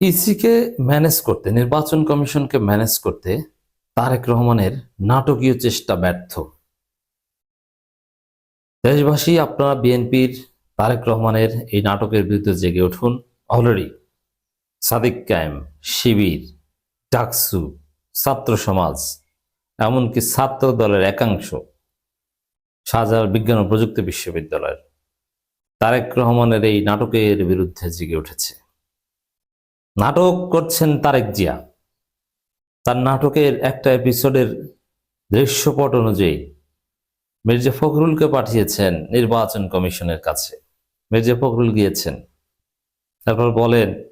ইসিকে manage করতে, নির্বাচন কমিশনকে ম্যানেজ করতে তারেক রহমানের নাটকীয় চেষ্টা ব্যর্থ। দেশবাসী, আপনারা বিএনপির তারেক রহমানের এই নাটকের বিরুদ্ধে জেগে উঠুন। অলরেডি সাদিক কায়েম, শিবির, ডাকসু, ছাত্র সমাজ, এমনকি ছাত্র দলের একাংশ শাহজাহান বিজ্ঞান ও প্রযুক্তি বিশ্ববিদ্যালয়ের তারেক রহমানের এই নাটকের বিরুদ্ধে জেগে উঠেছে। নাটক করছেন তারেক জিয়া। তার নাটকের একটা এপিসোডের দৃশ্যপট অনুযায়ী মির্জা ফখরুলকে পাঠিয়েছেন নির্বাচন কমিশনের কাছে। মির্জা ফখরুল গিয়েছেন। তারপর বলেন,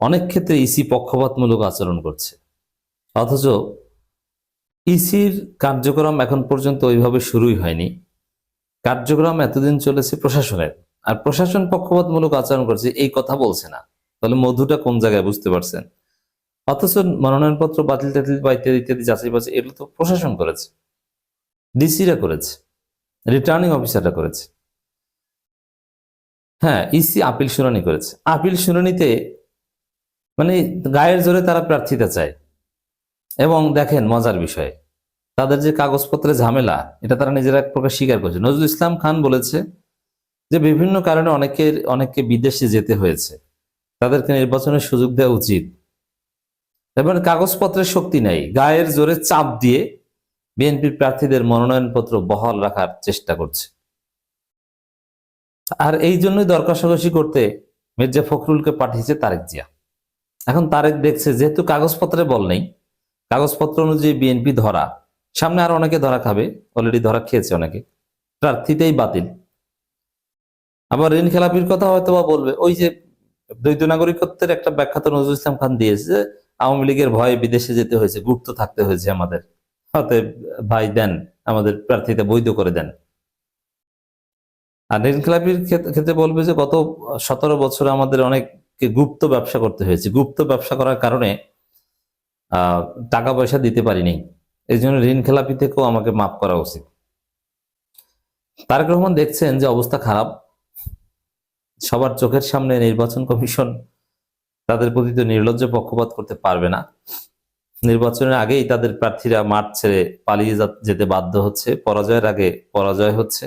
অনেক ক্ষেত্রে ইসি পক্ষপাতমূলক আচরণ করছে। অথচ ইসির কার্যক্রম এখন পর্যন্ত ওইভাবে শুরুই হয়নি। কার্যক্রম এতদিন চলেছে প্রশাসনের। আর প্রশাসন পক্ষপাতমূলক আচরণ করছে, এই কথা বলছে না। তাহলে মধুটা কোন জায়গায় বুঝতে পারছেন? অথচ মনোনয়নপত্র বাতিল টাতিল বা ইত্যাদি ইত্যাদি যাচাই বাছাই, এগুলো তো প্রশাসন করেছে। ডিসিরা করেছে। রিটার্নিং অফিসাররা করেছে। হ্যাঁ ইসি আপিল শুনানি করেছে। আপিল শুনানিতে মানে গায়ের জোরে তারা প্রার্থিতা চায়। এবং দেখেন মজার বিষয়, তাদের যে কাগজপত্রে ঝামেলা, এটা তারা নিজেরা এক প্রকার স্বীকার করছে। নজরুল ইসলাম খান বলেছে যে বিভিন্ন কারণে অনেকের, অনেককে বিদেশে যেতে হয়েছে। তাদেরকে নির্বাচনের সুযোগ দেওয়া উচিত। এবং কাগজপত্রের শক্তি নেই। গায়ের জোরে চাপ দিয়ে বিএনপির প্রার্থীদের মনোনয়নপত্র বহাল রাখার চেষ্টা করছে। আর এই জন্যই দরকাশাকষি করতে মির্জা ফখরুলকে পাঠিয়েছে তারেক জিয়া। এখন তারেক দেখছে, যেহেতু কাগজপত্রে বল নেই, কাগজপত্র অনুযায়ী বিএনপি ধরা, সামনে আর অনেকে ধরা খাবে অলরেডি ধরা খেয়েছে অনেকে প্রার্থীতেই বাতিল। আবার ঋণ খেলাপির কথা হয়তো বা বলবে, ওই যে দ্বৈত নাগরিকত্বের একটা ব্যাখ্যা তো নজরুল ইসলাম খান দিয়েছে যে আওয়ামী লীগের ভয়ে বিদেশে যেতে হয়েছে, গুপ্ত থাকতে হয়েছে আমাদের। অতএব ভাই দেন, আমাদের প্রার্থীতে বৈধ করে দেন। আর খেলাপির ক্ষেত্রে বলবে যে গত সতেরো বছরে আমাদের অনেককে গুপ্ত ব্যবসা করতে হয়েছে। গুপ্ত ব্যবসা করার কারণে টাকা পয়সা দিতে পারিনি। এই জন্য ঋণ খেলাপি থেকেও আমাকে মাফ করা উচিত। তারেক রহমান দেখছেন যে অবস্থা খারাপ। সবার চোখের সামনে নির্বাচন কমিশন তাদের প্রতি তো নির্লজ্জ পক্ষপাত করতে পারবে না। নির্বাচনের আগেই তাদের প্রার্থীরা মাঠ ছেড়ে পালিয়ে যেতে বাধ্য হচ্ছে। পরাজয়ের আগে পরাজয় হচ্ছে।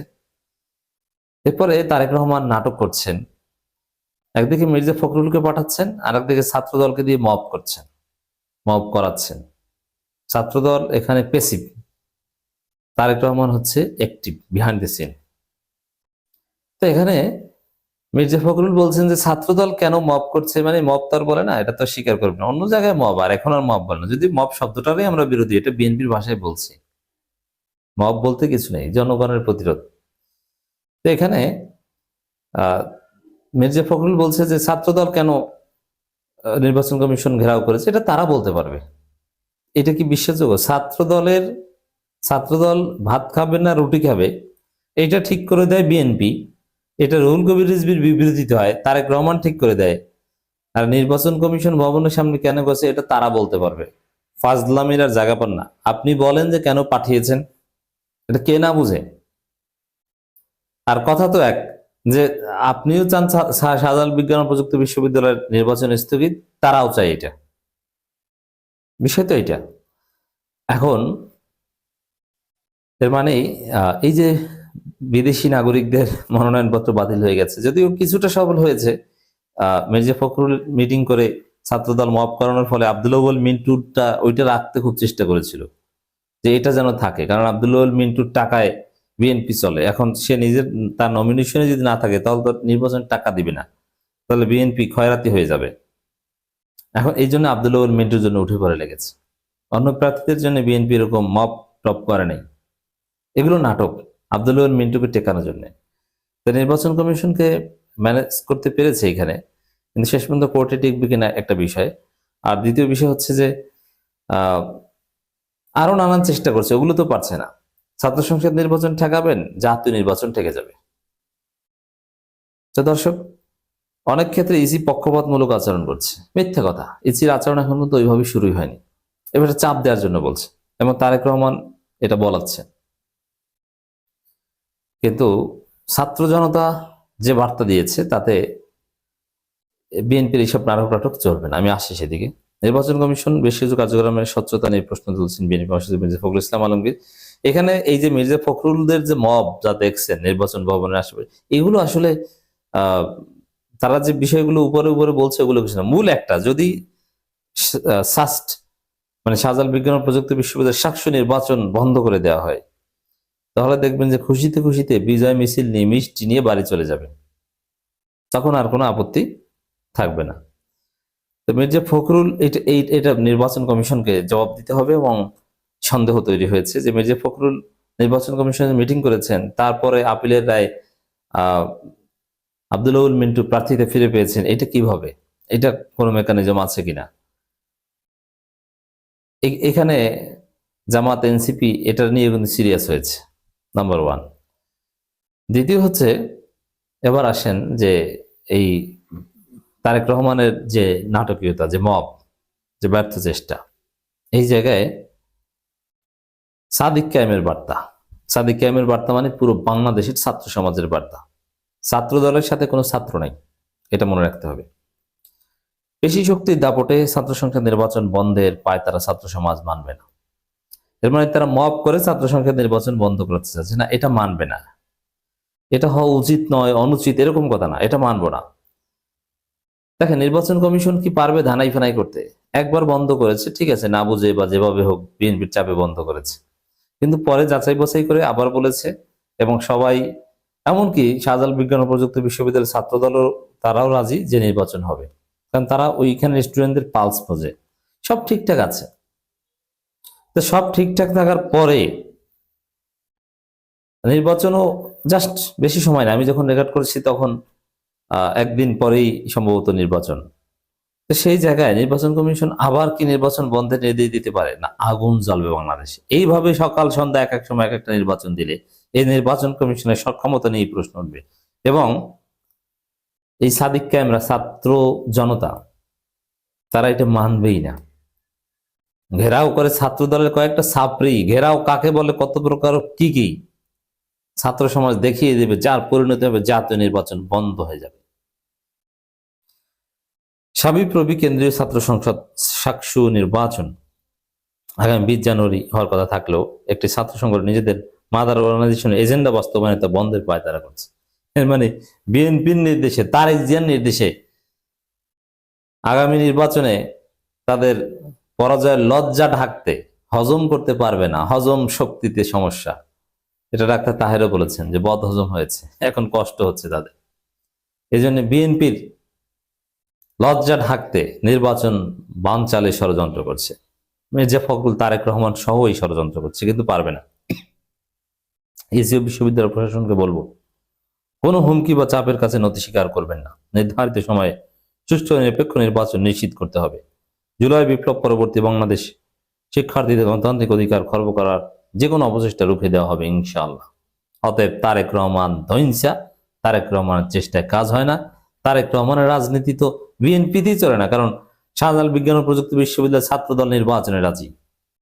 এরপরে তারেক রহমান নাটক করছেন। একদিকে মির্জা ফখরুলকে পাঠাচ্ছেন আর একদিকে ছাত্র দলকে দিয়ে মব করছেন, মব করাচ্ছেন। ছাত্রদল এখানে পেসিভ তারেক রহমান হচ্ছে অ্যাক্টিভ বিহাইন্ড দ্য সিন তো এখানে মির্জা ফখরুল বলছেন যে, ছাত্রদল কেন মব করছে? মানে মব তার বলে না, এটা তো স্বীকার করবে না। অন্য জায়গায় মব, আর এখন আর মব বলে না। যদি মব শব্দটারই আমরা বিরোধী, এটা বিএনপির ভাষায় বলছি। মব বলতে কিছু নেই, জনগণের প্রতিরোধ। তো এখানে মির্জা ফখরুল বলছে যে, ছাত্রদল কেন নির্বাচন কমিশন ঘেরাও করেছে, এটা তারা বলতে পারবে। এটা কি বিশ্বাসযোগ্য? ছাত্র দলের ছাত্রদল ভাত খাবে না রুটি খাবে, এটা ঠিক করে দেয় বিএনপি। এটা রুহুল কবির রিজবির বিবৃতিতে হয়, তারেক রহমান ঠিক করে দেয়। আর নির্বাচন কমিশন ভবনের সামনে কেন গেছে এটা তারা বলতে পারবে। ফাজলামির আর জায়গা পান না। আপনি বলেন যে কেন পাঠিয়েছেন, এটা কে না বুঝে। আর কথা তো এক, যে আপনিও চান শাহজালাল বিজ্ঞান প্রযুক্তি বিশ্ববিদ্যালয়ের নির্বাচন স্থগিত, তারাও চায় এটা। বিষয় তো এটা এখন, এর মানে এই যে বিদেশি নাগরিকদের মনোনয়নপত্র বাতিল হয়ে গেছে। যদিও কিছুটা সফল হয়েছে। মির্জা ফখরুল মিটিং করে ছাত্রদল মপ করানোর ফলে আবদুল্লাহ মিন্টুরটা ওইটা রাখতে খুব চেষ্টা করেছিল যে এটা যেন থাকে। কারণ আবদুল্লাহ মিন্টুর টাকায় বিএনপি চলে। এখন সে নিজের, তার নমিনেশনে যদি না থাকে, তাহলে তো নির্বাচন টাকা দিবে না। তাহলে বিএনপি ক্ষয়রাতি হয়ে যাবে। এখন এই জন্য আবদুল্লাহ মিন্টুর জন্য উঠে পড়ে লেগেছে। অন্য প্রার্থীদের জন্য বিএনপি এরকম মপ টপ করে নেই। এগুলো নাটক। আবদুল্লাহ মিন্টুকে টেকানোর জন্য। তো নির্বাচন কমিশনকে ম্যানেজ করতে পেরেছে এখানে, কিন্তু শেষ পর্যন্ত কোর্টে টিকবে কিনা একটা বিষয়। আর দ্বিতীয় বিষয় হচ্ছে যে আহ আরও নানান চেষ্টা করছে, ওগুলো তো পারছে না। ছাত্র সংসদ নির্বাচন ঠেকাবেন, জাতীয় নির্বাচন ঠেকে যাবে। তো দর্শক, অনেক ক্ষেত্রে ইসি পক্ষপাতমূলক আচরণ করছে। মিথ্যা কথা, ইসির আচরণ এখন পর্যন্ত ওইভাবে শুরুই হয়নি। এবার চাপ দেওয়ার জন্য বলছে, এবং তারেক রহমান এটা বলাচ্ছে। কিন্তু ছাত্র জনতা যে বার্তা দিয়েছে, তাতে বিএনপির এইসব নাটক নাটক চলবে না। আমি আসছি সেদিকে। নির্বাচন কমিশন বেশ কিছু কার্যক্রমের স্বচ্ছতা নিয়ে প্রশ্ন তুলছেন বিএনপি মহাসচিব মির্জা ফখরুল ইসলাম আলমগীর। এখানে এই যে মির্জা ফখরুলদের যে মব যা দেখছেন নির্বাচন ভবনের আশেপাশে, এগুলো আসলে তারা যে বিষয়গুলো উপরে উপরে বলছে ওগুলো কিছু না। মূল একটা, যদি সাস্ট মানে শাহজাল বিজ্ঞান ও প্রযুক্তি বিশ্ববিদ্যালয়ের সাক্ষ্য নির্বাচন বন্ধ করে দেওয়া হয় তাহলে দেখবেন যে খুশিতে খুশিতে বিজয় মিছিল নিয়ে মিষ্টি নিয়ে বাড়ি চলে যাবেন। তখন আর কোনো আপত্তি থাকবে না। তো মির্জা ফখরুল এটা এটা নির্বাচন কমিশনকে জবাব দিতে হবে এবং সন্দেহ তৈরি হয়েছে যে মির্জা ফখরুল নির্বাচন কমিশনের মিটিং করেছেন, তারপরে আপিলের রায় আব্দুল্লাউল মিন্টু প্রার্থীতে ফিরে পেয়েছেন, এটা কীভাবে? এটা কোনো মেকানিজম আছে কিনা? এখানে জামাত এনসিপি এটা নিয়ে কিন্তু সিরিয়াস হয়েছে। নাম্বার ওয়ান দ্বিতীয় হচ্ছে, এবার আসেন যে এই তারেক রহমানের যে নাটকীয়তা, যে মব, যে ব্যর্থ চেষ্টা, এই জায়গায় সাদিক কায়েমের বার্তা। সাদিক কায়েমের বার্তা মানে পুরো বাংলাদেশের ছাত্র সমাজের বার্তা। ছাত্র দলের সাথে কোনো ছাত্র নাই, এটা মনে রাখতে হবে। পেশি শক্তির দাপটে ছাত্র সংখ্যা নির্বাচন বন্ধের পায় তারা ছাত্র সমাজ মানবে না। এর মানে তারা মব করে ছাত্র সংখ্যা নির্বাচন বন্ধ করতে চাচ্ছে না, এটা মানবে না। এটা হওয়া উচিত নয়, অনুচিত, এরকম কথা না, এটা মানবো না। দেখেন, নির্বাচন কমিশন কি পারবে ধানাই ফানাই করতে? একবার বন্ধ করেছে, ঠিক আছে, না বুঝে বা যেভাবে হোক বিএনপির চাপে বন্ধ করেছে। কিন্তু পরে যাচাই বাছাই করে আবার বলেছে এবং সবাই, এমনকি শাহজাল বিজ্ঞান ও প্রযুক্তি বিশ্ববিদ্যালয়ের ছাত্র দলও তারাও রাজি যে নির্বাচন হবে। কারণ তারা ওইখানে স্টুডেন্টদের পালস বোঝে সব ঠিকঠাক আছে। তো সব ঠিকঠাক থাকার পরে নির্বাচনও জাস্ট বেশি সময় না আমি যখন রেকর্ড করেছি তখন একদিন পরেই সম্ভবত নির্বাচন। তো সেই জায়গায় নির্বাচন কমিশন আবার কি নির্বাচন বন্ধের নির্দেশ দিতে পারে? না, আগুন জ্বলবে বাংলাদেশে। এইভাবে সকাল, সন্ধ্যা এক এক সময় এক একটা নির্বাচন দিলে এই নির্বাচন কমিশনের সক্ষমতা নিয়ে প্রশ্ন উঠবে। এবং এই সাদিক ক্যামেরা ছাত্র জনতা, তারা এটা মানবেই না। ঘেরাও করে ছাত্র দলের কয়েকটা ছাত্রী। ঘেরাও কাকে বলে? কত প্রকার, কি কি? ছাত্র সমাজ দেখিয়ে দেবে, যার পরিণতি হবে জাতীয় নির্বাচন বন্ধ হয়ে যাবে। সাবিপ্রবি কেন্দ্রীয় ছাত্র সংসদ সাকসু নির্বাচন আগামী বিশ জানুয়ারি হওয়ার কথা থাকলেও একটি ছাত্র সংগঠন নিজেদের মাদার অর্গানাইজেশন এজেন্ডা বাস্তবায়নে বন্ধের পায় তারা করছে। এর মানে বিএনপির নির্দেশে, তারেক জিয়ার নির্দেশে আগামী নির্বাচনে তাদের পরাজয়ের লজ্জা ঢাকতে হজম করতে পারবে না, হজম শক্তিতে সমস্যা। এটা ডাক্তার তাহেরও বলেছেন যে বদ হজম হয়েছে, এখন কষ্ট হচ্ছে তাদের। এই জন্য বিএনপির লজ্জা ঢাকতে নির্বাচন বানচালে ষড়যন্ত্র করছে। মির্জা ফখরুল, তারেক রহমান সহ এই ষড়যন্ত্র করছে, কিন্তু পারবে না। এসিও বিশ্ববিদ্যালয় প্রশাসনকে বলব, কোনো হুমকি বা চাপের কাছে নথি স্বীকার করবেন না। নির্ধারিত সময়ে সুষ্ঠু নিরপেক্ষ নির্বাচন নিশ্চিত করতে হবে। জুলাই বিপ্লব পরবর্তী বাংলাদেশ শিক্ষার্থীদের গণতান্ত্রিক অধিকার খর্ব করার যে কোনো অপচেষ্টা রুখে দেওয়া হবে ইনশাল্লাহ অতএব তারেক রহমান ধৈনসা তারেক রহমানের চেষ্টায় কাজ হয় না, তারেক রহমানের রাজনীতি তো বিএনপিতেই চলে না, কারণ শাহজাল বিজ্ঞান ও প্রযুক্তি বিশ্ববিদ্যালয় ছাত্রদল নির্বাচনে রাজি।